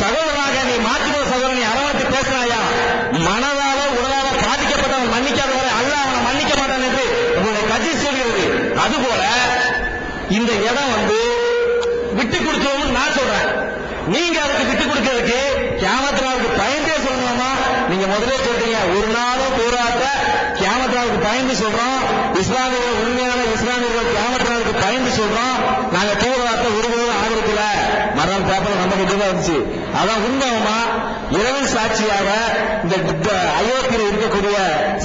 சகோதரனாக நீ மாற்றுகிற சகோதரனை நீ அரவணைத்து பேசினாயா மனதால உடலால பாதிக்கப்பட்டவன் மன்னிக்காதவரை அல்ல அவனை மன்னிக்க மாட்டான் என்று உங்களுடைய கட்சி சொல்கிறது. அதுபோல இந்த இடம் வந்து விட்டு கொடுத்தோம்னு நான் சொல்றேன். நீங்க அதுக்கு விட்டு கொடுக்கறதுக்கு கேமத்தினாவுக்கு பயந்தே சொல்லணுமா நீங்க முதலே சொல்றீங்க ஒரு நாளும் போராட்ட கேமத்தினாவுக்கு பயந்து சொல்றோம். இஸ்லாமியர்கள் உண்மையான இஸ்லாமியர்கள் கேமத்தினாவுக்கு பயந்து சொல்றோம். நாங்க தீவிரவாதத்தை ஒருபோதும் ஆதரிக்கல. மரம் பேப்பர் நம்ம கிட்ட தான் இருந்துச்சு அதான் உண்மைமா இரவு சாட்சியாக இந்த அயோத்தியில் இருக்கக்கூடிய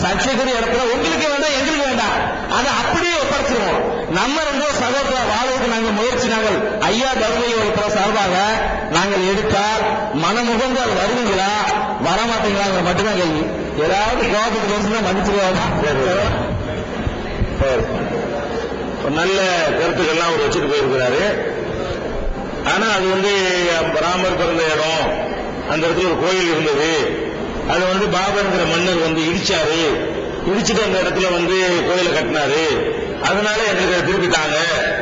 சர்ச்சைக்குரிய இடத்துல உங்களுக்கு வேண்டாம் எங்களுக்கு வேண்டாம். அதை அப்படியே ஒப்படைச்சிருவோம். நம்ம ரெண்டு சகோதர வாழ்வுக்கு நாங்கள் முயற்சி நாங்கள் ஐயா தருமையை ஒருத்தர சார்பாக நாங்கள் எடுத்தால் மனமுகந்து அது வருவீங்களா வரமாட்டீங்களாங்கிற மட்டும்தான் கேள்வி ஏதாவது கோபத்துக்கு பேசுனா மன்னிச்சிருவாங்க ஒரு நல்ல கருத்துக்கள்லாம் அவர் வச்சுட்டு போயிருக்கிறாரு. ஆனா அது வந்து ராமர் பிறந்த இடம். அந்த இடத்துல ஒரு கோயில் இருந்தது. அது வந்து பாபருங்கிற மன்னர் வந்து இடிச்சாரு. இடிச்சிட்டு அந்த இடத்துல வந்து கோயிலை கட்டினாரு. அதனால எங்களுக்கு அதை திருப்பிட்டாங்க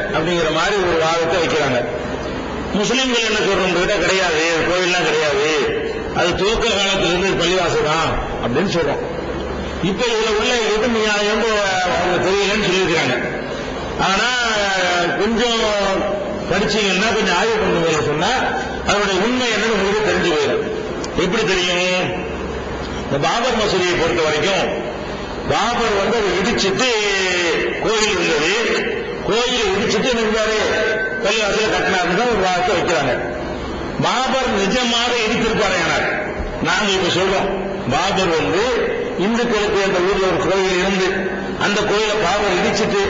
அப்படிங்கிற மாதிரி ஒரு வாதத்தை வைக்கிறாங்க. முஸ்லீம்கள் என்ன சொல்றோம் கிட்ட கிடையாது. கோயில்லாம் கிடையாது. அது துவக்க காலத்துல இருந்து பள்ளிவாசல் தான் அப்படின்னு சொல்றோம். இப்ப இதுல உள்ள எது நியாயம் அவங்க தெரியலன்னு சொல்லியிருக்கிறாங்க. ஆனா கொஞ்சம் படிச்சீங்கன்னா கொஞ்சம் ஆய்வு பண்ணுங்க சொன்னா அதோட உண்மை என்னன்னு உங்களுக்கு தெரிஞ்சு போயிடும். எப்படி தெரியும்? இந்த பாபர் மசூதியை பொறுத்த வரைக்கும் பாபர் வந்து அதை இடிச்சிட்டு கோயில் இருந்தது. கோயில் இடிச்சிட்டு நின்றாரு பள்ளிவாசல கட்டினாருன்னு ஒரு வார்த்தை வைக்கிறாங்க. பாபர் நிஜமாக இடித்திருப்பாரு ஆனால் நாங்க இப்ப சொல்றோம். பாபர் வந்து இந்துக்களுக்கு அந்த ஊர்ல ஒரு கோயில் இருந்து அந்த கோயிலை பாபர் இடிச்சிட்டு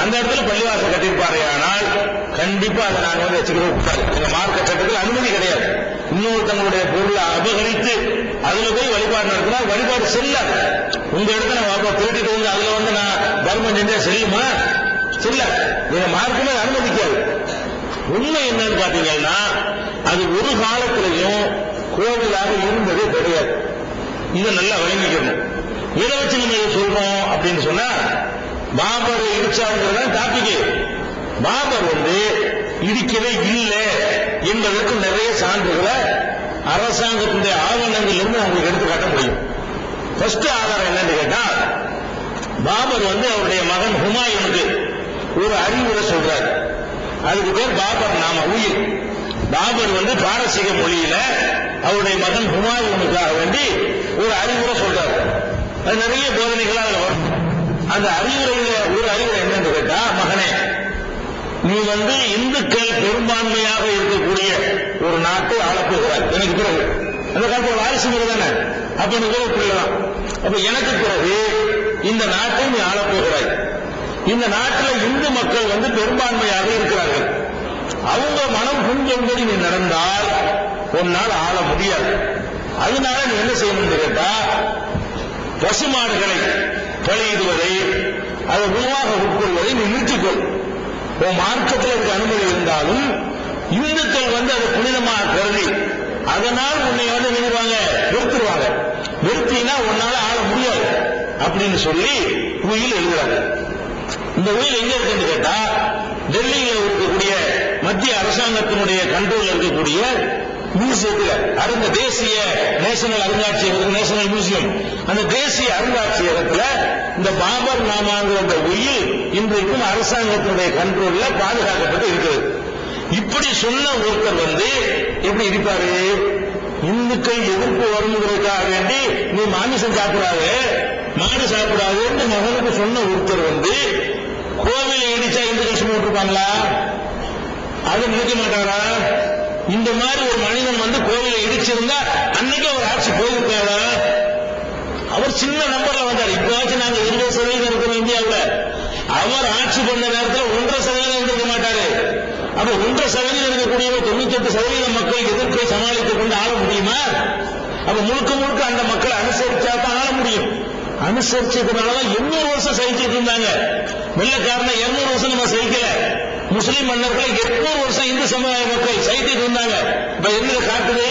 அந்த இடத்துல பள்ளிவாசல் கட்டியிருப்பாரு ஆனால் கண்டிப்பா அதை நாங்க வந்து வச்சுக்கிறோம் கூடாது எங்க மார்க்க சட்டத்தில் அனுமதி கிடையாது. இன்னொருத்தங்களுடைய பொருளை அபகரித்து அதுல போய் வழிபாடு நடத்தினா வழிபாடு செல்லாது. உங்க இடத்துல பாபா திருட்டிட்டு வந்து அதுல வந்து நான் தர்மம் செஞ்சா செய்யுமா செல்லாது. நீங்க மார்க்கமே அனுமதிக்காது. உண்மை என்னன்னு பாத்தீங்கன்னா அது ஒரு காலத்திலையும் கோவிலாக இருந்ததே கிடையாது. இதை நல்லா விளங்கிக்கணும் இதை வச்சு நம்ம சொல்றோம் அப்படின்னு சொன்னா பாபர் இடிச்சாங்கிறத டாபிக் பாபர் வந்து இடிக்கவே இல்லை என்பதற்கு நிறைய சான்றுகளை அரசாங்கத்தினுடைய ஆவணங்கள் இருந்து அவங்களுக்கு எடுத்து காட்ட முடியும். ஃபர்ஸ்ட் ஆதாரம் என்னன்னு கேட்டா பாபர் வந்து அவருடைய மகன் ஹுமாயூனுக்கு ஒரு அறிவுரை சொல்றார். அதுக்கு பேர் பாபர் நாம உயிர். பாபர் வந்து பாரசீக மொழியில அவருடைய மகன் ஹுமாயூனுக்காக வேண்டி ஒரு அறிவுரை சொல்றாரு. அது நிறைய போதனைகளாக வரும். அந்த அறிவுரையில ஒரு அறிவுரை என்னன்னு கேட்டா மகனே நீ வந்து இந்துக்கள் பெரும்பான்மையாக இருக்கக்கூடிய ஒரு நாட்டை ஆளப்போகிறார் எனக்கு பிறகு. அந்த காலத்தில் வாரிசு முறை தானே? அப்ப நீ புரியலாம் அப்ப எனக்கு பிறகு இந்த நாட்டை நீ ஆளப்போகிறாய். இந்த நாட்டில் இந்து மக்கள் வந்து பெரும்பான்மையாக இருக்கிறார்கள். அவங்க மனம் புண்படி நீ நடந்தால் உன்னால் ஆள முடியாது. அதனால நீ என்ன செய்யணும்னு கேட்டா பசுமாடுகளை பலியிடுவதை அதை உருவாக உட்கொள்வதை நீ நிறுத்திக்கொள். உன் மார்க்கத்தில் இருக்க அனுமதி இருந்தாலும் இந்துக்கள் வந்து அதை புனிதமாக கருதி அதனால் உன்னை வந்து நினைவாங்க நிறுத்துருவாங்க நிறுத்தினா உன்னால ஆள முடியாது. அப்படின்னு சொல்லி உயில் எழுதுறாங்க. இந்த உயில் எங்க இருக்குன்னு கேட்டா டெல்லியில் இருக்கக்கூடிய மத்திய அரசாங்கத்தினுடைய கண்ட்ரோல் இருக்கக்கூடிய மியூசியத்தில் அருந்த தேசிய நேஷனல் அருங்காட்சியகம் நேஷனல் மியூசியம் அந்த தேசிய அருங்காட்சியகத்துல இந்த பாபர் நாமாங்கிற அந்த உயில் இன்றைக்கும் அரசாங்கத்தினுடைய கண்ட்ரோல்ல பாதுகாக்கப்பட்டு இருக்கிறது. இப்படி சொன்ன ஒருத்தர் வந்து எப்படி இருப்பாரு? இந்துக்கள் எதிர்ப்பு வருங்கிறதுக்காக வேண்டி நீ மாமிசம் சாப்பிடாது மாடு சாப்பிடாதுன்னு மகனுக்கு சொன்ன ஒருத்தர் வந்து கோவிலை இடிச்சா இந்துக்கள் சும்மா விட்டுருப்பாங்களா அதை நினைக்க மாட்டாரா? இந்த மாதிரி ஒரு மனிதன் வந்து கோவிலை இடிச்சிருந்தா அன்னைக்கு அவர் ஆட்சி போயிருக்காரா? அவர் சின்ன நம்பர்ல வந்தார். இப்பவாச்சும் நாங்க இருபது சதவீதம் இருக்கிறோம் இந்தியாவில் அவர் ஆட்சி பண்ண நேரத்தில் ஒன்றரை சதவீதம் இருந்திருக்க மாட்டாரு. அப்ப ஒன்றரை சதவீதம் இருக்கக்கூடிய தொண்ணூத்தி எட்டு சதவீதம் மக்கள் எதிர்ப்பை சமாளித்துக் கொண்டு ஆள முடியுமா? அப்ப முழுக்க முழுக்க அந்த மக்களை அனுசரிச்சா தான் ஆள முடியும். அனுசரிச்சதுனாலதான் எண்ணூறு வருஷம் சகிச்சிட்டு இருந்தாங்க. வெள்ளக்காரன இருநூறு வருஷம் நம்ம சகிக்கல. முஸ்லிம் மன்னர்கள் எத்தனை வருஷம் இந்து சமுதாய மக்கள் சைத்திட்டு இருந்தாங்க? இப்ப என்ன காட்டுது?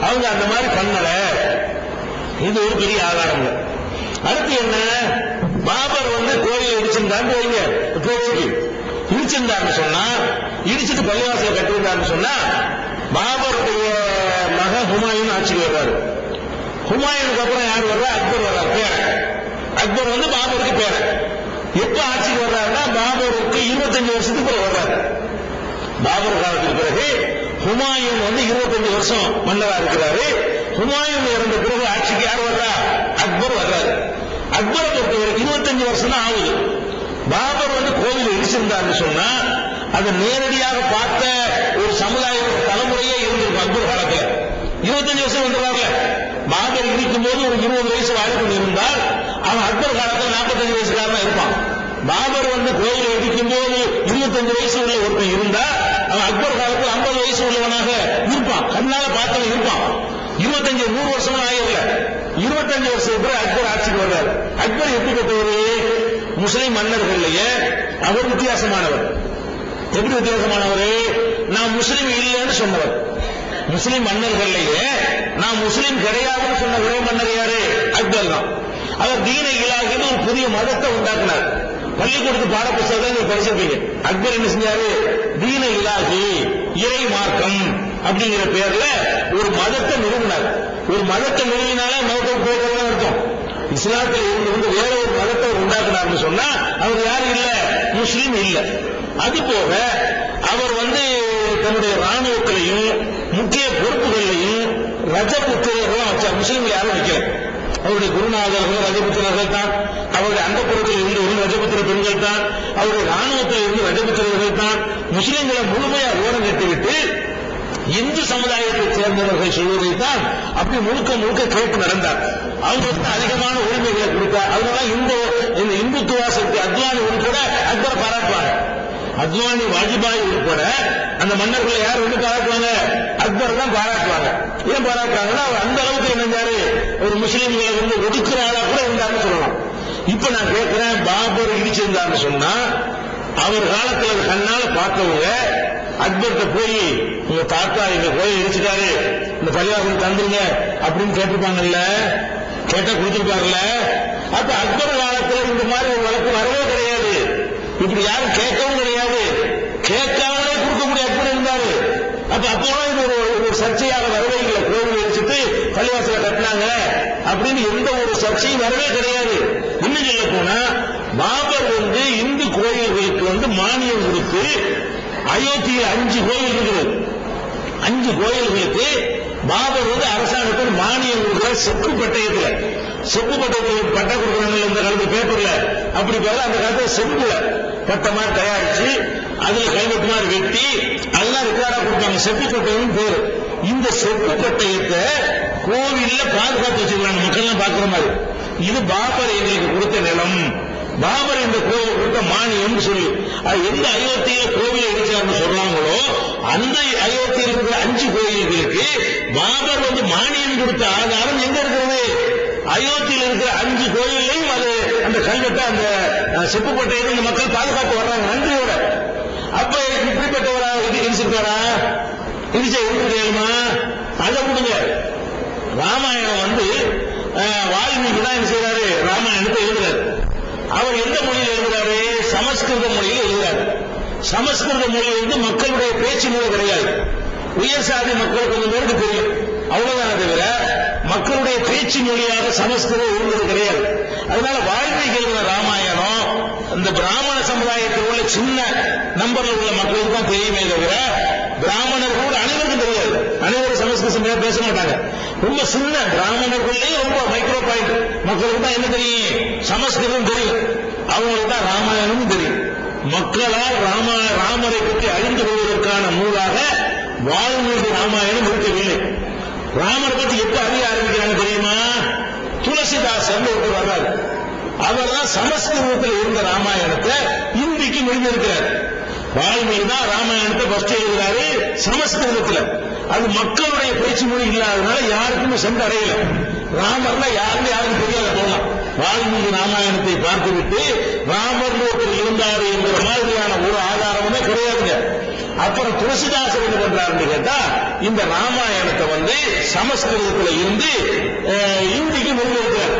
அவங்க அந்த மாதிரி பண்ணல. இது ஒரு பெரிய ஆதாரங்க அடுத்து என்ன? பாபர் வந்து கோயில் இடிச்சிருந்தான்னு வைங்க. பேச்சுக்கு இடிச்சிருந்தான்னு சொன்னா இடிச்சிட்டு பள்ளிவாசல கட்டியிருந்தான்னு சொன்னா பாபருடைய ஆட்சிக்கு வர்றாரு ஹுமாயூனுக்கு அப்புறம் யார் வர்றா அக்பர் வர்றார் பேரன் அக்பர் வந்து பாபருக்கு பேரன் எப்ப இருபத்தஞ்சு வருஷத்துக்கு பிறகு வர்றாரு. பாபர் காலத்துக்கு பிறகு ஹுமாயூன் வந்து இருபத்தஞ்சு வருஷம் மன்னரா இருக்கிறாரு. ஹுமாயூன் இறந்த பிறகு ஆட்சிக்கு யார் வர்றா? அக்பர் வர்றாரு. அக்பரை பொறுத்தவரை இருபத்தஞ்சு வருஷம் தான் ஆகுது. பாபர் வந்து கோவில் இடிச்சிருந்தாருன்னு சொன்னா அதை நேரடியாக பார்த்த ஒரு சமுதாய தலைமுறையே இருந்திருக்கும் அக்பர் காலத்துல. இருபத்தஞ்சு வருஷம் வந்துருவாங்க பாபர் இருக்கும் போது ஒரு இருபது வயசு வாழ்க்கை இருந்தால் அவன் அக்பர் காலத்துல நாற்பத்தஞ்சு வயசுக்காரனா இருப்பான். பாபர் வந்து கோயில் இடிக்கும் போது இருபத்தஞ்சு வயசு உள்ள ஒருத்தன் இருந்தா அவன் அக்பர் காலத்தில் ஐம்பது வயசு உள்ளவனாக இருப்பான். கண்ணால பார்த்தவன் இருப்பான். இருபத்தஞ்சு நூறு வருஷமா ஆயிரல இருபத்தஞ்சு வருஷம் அக்பர் ஆட்சிக்கு வர்றார். அக்பர் எப்படிப்பட்டவர் முஸ்லிம் மன்னர்கள்லயே அவர் வித்தியாசமானவர். எப்படி வித்தியாசமானவர்? நான் முஸ்லீம் இல்லைன்னு சொன்னவர். முஸ்லிம் மன்னர்கள்லயே நான் முஸ்லிம் கிடையாதுன்னு சொன்ன ஒரே மன்னர் யாரு? அக்பர் தான். அவர் தீன இலாகின்னு ஒரு புதிய மதத்தை உண்டாக்குனார். பள்ளிக்கூடத்து பாட புத்தகத்தை நீங்க படிச்சிருப்பீங்க. அக்பர் என்ன செஞ்சாரு? தீன இலாகி இறை மார்க்கம் அப்படிங்கிற பேர்ல ஒரு மதத்தை நிறுவினார். ஒரு மதத்தை நிறுவினாலே மதத்தை போகிறதா அர்த்தம். இஸ்லாத்தில் இருந்து வந்து வேற ஒரு மதத்தை உண்டாக்குனார்னு சொன்னா அவர் யாரும் இல்ல? முஸ்லீம் இல்ல. அது போக அவர் வந்து தன்னுடைய ராணுவத்திலையும் முக்கிய பொறுப்புகளையும் ரஜபுத்திரர்களும் வச்சார் முஸ்லீம்கள் யாரும் வைக்கல. அவருடைய குருநாதர்கள் ரஜபுத்திரர்கள் தான். அவருடைய அந்த புறத்தில் இருந்து ஒரு ரஜபுத்திர பெண்கள் தான். அவருடைய ராணுவத்தில் இருந்து ரஜபுத்திரர்கள் தான். முஸ்லீம்களை முழுமையா ஓரம் கட்டிவிட்டு இந்து சமுதாயத்தைச் சேர்ந்தவர்கள் சொல்வதை தான் அப்படி முழுக்க முழுக்க கேட்டு நடந்தார். அவங்களுக்கு அதிகமான உரிமைகளை கொடுத்தார். அதனால இந்த இந்த இந்துத்துவா சக்தி அத்வானி உட்பட அக்பர் பாராட்டுவாங்க. அத்வானி வாஜ்பாய் உட்பட அந்த மன்னர்களை யார் வந்து பாராட்டுவாங்க? அக்பர் தான் பாராட்டுவாங்க. ஏன் பாராட்டுறாங்கன்னா அவர் அந்த அளவுக்கு என்னஞ்சாரு ஒரு முஸ்லீம்களை வந்து ஒதுக்குற ஆளா கூட இருந்தாருன்னு சொல்லலாம். இப்ப நான் கேட்கிறேன் பாபர் இடிச்சிருந்தான்னு சொன்னா அவர் காலத்துல அது கண்ணால பார்த்தவங்க அக்பர்கிட்ட போய் உங்க தாத்தா இங்க போய் இடிச்சுட்டாரு. இந்த பள்ளிவாசல் தந்துருங்க அப்படின்னு கேட்டிருப்பாங்கல்ல? கேட்டா கொடுத்திருப்பாங்கல்ல அப்ப அக்பர் காலத்துல இந்த மாதிரி ஒரு வழக்கு வரவே கிடையாது. இப்படி யாரும் கேட்கவும் கிடையாது. கேட்காமலே கொடுக்கக்கூடிய அக்பர் இருந்தாரு. அப்ப அப்போ இது ஒரு சர்ச்சையாக வரவே இல்லை கோவில் இடிச்சிட்டு பள்ளிவாசல கட்டினாங்க அப்படின்னு எந்த ஒரு சர்ச்சையும் வரவே கிடையாது. இன்னும் சொல்ல போனா பாபர் வந்து இந்து கோயில்களுக்கு வந்து மானியம் கொடுத்து அயோத்தியில் அஞ்சு கோயில் இருக்குது. அஞ்சு கோயில்களுக்கு பாபர் வந்து அரசாங்கத்தில் மானியம் கொடுக்குற செப்பு பட்டயத்தில். செப்பு பட்டயத்தில் பட்டை கொடுக்குறாங்க இந்த காலத்து பேப்பர்ல அப்படி பார்த்தா அந்த காலத்துல செப்புல பட்டமா மாதிரி தயாரிச்சு அதுல கைவெட்டு வெட்டி அதெல்லாம் ரெக்கார்டா கொடுப்பாங்க செப்பு பட்டயம் பேரு. இந்த செப்பு பட்டயத்தை கோவில்ல பாதுகாத்து வச்சிருக்காங்க மக்கள் எல்லாம் பாக்குற மாதிரி. இது பாபர் எங்களுக்கு கொடுத்த நிலம். பாபர் இந்த கோவில் கொடுத்த மானியம் சொல்லி. அது எந்த அயோத்தியில கோவில் இருக்காருன்னு சொல்றாங்களோ அந்த அயோத்தியில் இருக்கிற அஞ்சு கோயில்களுக்கு பாபர் வந்து மானியம் கொடுத்த ஆதாரம் எங்க இருக்கிறது? அயோத்தியில் இருக்கிற அஞ்சு கோயிலையும் அது அந்த கல்வெட்டை அந்த செப்பு செப்புக்கோட்டையை இந்த மக்கள் பாதுகாத்து வர்றாங்க. நன்றியோட அப்ப இப்படிப்பட்டவரா இது இடிச்ச இருக்கு தெரியுமா அதை கொடுங்க ராமாயணம் வந்து வால்மீகி தான் என்ன செய்யறாரு ராமாயணத்தை எழுதுறாரு. அவர் எந்த மொழியில் எழுதுறாரு? சமஸ்கிருத மொழியில் எழுதுறாரு. சமஸ்கிருத மொழி வந்து மக்களுடைய பேச்சு மொழி கிடையாது. உயர் சாதி மக்கள் கொஞ்சம் பேருக்கு தெரியும். அவ்வளவுதான் தவிர மக்களுடைய பேச்சு மொழியாக சமஸ்கிருதம் இருந்தது கிடையாது. அதனால வால்மீகி எழுதின ராமாயணம் இந்த பிராமண சமுதாயத்தில் உள்ள சின்ன நம்பர்ல உள்ள மக்களுக்கு தான் தெரியுமே தவிர பிராமணர் கூட அனைவருக்கும் தெரியாது. அனைவரும் சமஸ்கிருதம் பேச மாட்டாங்க. ரொம்ப சின்ன பிராமணர்களே ரொம்ப மைக்ரோ பாயிண்ட் மக்களுக்கு தான் என்ன தெரியும்? சமஸ்கிருதம் தெரியும். அவங்களுக்கு தான் ராமாயணமும் தெரியும். மக்களால் ராம ராமரை பற்றி அறிந்து கொள்வதற்கான நூலாக வால்மீகி ராமாயணம் இருக்கவில்லை. ராமர் பற்றி எப்ப அறிய ஆரம்பிக்கிறாங்க தெரியுமா? துளசிதாசன் ஒருத்தர் வர்றாரு. அவர் தான் சமஸ்கிருதத்தில் இருந்த ராமாயணத்தை இந்திக்கு மொழிபெயர்க்கிறார் வால்மீகி தான் ராமாயணத்தை ஃபர்ஸ்ட் எழுதுறாரு சமஸ்கிருதத்துல. அது மக்களுடைய பேச்சு மொழி இல்லாதனால யாருக்குமே சென்று அடையல. ராமர்னா யாருமே யாருக்கும் தெரியாத போகலாம் வால்மீகி ராமாயணத்தை பார்த்துவிட்டு ராமர் ஒருத்தர் இருந்தாரு என்கிற மாதிரியான ஒரு ஆதாரமுமே கிடையாதுங்க. அப்புறம் துளசிதாசர் என்ன பண்றாருன்னு கேட்டா இந்த ராமாயணத்தை வந்து சமஸ்கிருதத்துல இருந்து அஹ், இந்திக்கு மொழிபெயர்க்கிறார்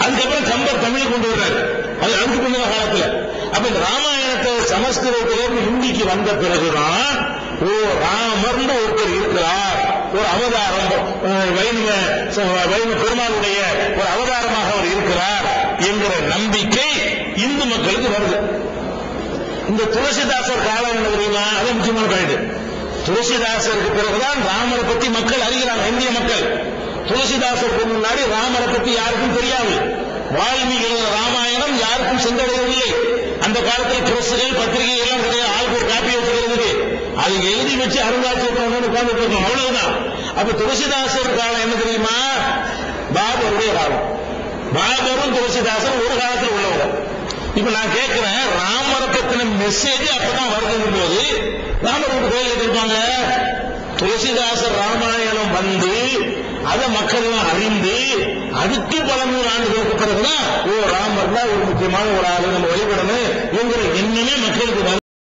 அதுக்கப்புறம் கம்பர் தமிழ் கொண்டு வர்றாரு. அது அதுக்கு பின்ன காலத்துல. அப்ப இந்த ராமாயணத்தை சமஸ்கிருதத்திலிருந்து ஹிந்திக்கு வந்த பிறகுதான் ஓ ராமர்னு ஒருத்தர் இருக்கிறார். ஒரு அவதாரம் அஹ், வைணவ ச- வைணவ பெருமாளுடைய ஒரு அவதாரமாக அவர் இருக்கிறார் என்கிற நம்பிக்கை இந்து மக்களுக்கு வருது. இந்த துளசிதாசர் காலம் என்ன தெரியுமா? அது முக்கியமான பாயிண்ட் துளசிதாசருக்கு பிறகுதான் ராமரை பத்தி மக்கள் அறிகிறாங்க இந்திய மக்கள். துளசிதாசருக்கு முன்னாடி ராமரை பத்தி யாருக்கும் தெரியாது. வால்மீகி ராமாயணம் யாருக்கும் சென்றடையவில்லை. அந்த காலத்தில் பிரஸ்கள் பத்திரிகை எல்லாம் கிடையாது. ஆளுக்கு ஒரு காப்பி வச்சுக்கிறதுக்கு அது எழுதி வச்சு அருங்காட்சியகம் உட்கார்ந்து இருக்கோம். அவ்வளவுதான். அப்ப துளசிதாசர் காலம் என்ன தெரியுமா? பாபருடைய காலம். பாபரும் துளசிதாசன் ஒரு காலத்தில் உள்ளவங்க. இப்ப நான் கேட்கிறேன் ராமரை பத்தின மெசேஜ் அப்பதான் வருதுங்கும் போது ராமர் கோயில் கட்டிருப்பாங்க துளசிதாசர் ராமாயணம் வந்து அதை மக்கள் எல்லாம் அறிந்து அதுக்கு பல நூறு ஆண்டுகளுக்கு பிறகுதான் ஓ ராமர் தான் ஒரு முக்கியமான ஒரு ஆளு நம்ம வழிபடணும் என்கிற எண்ணமே மக்களுக்கு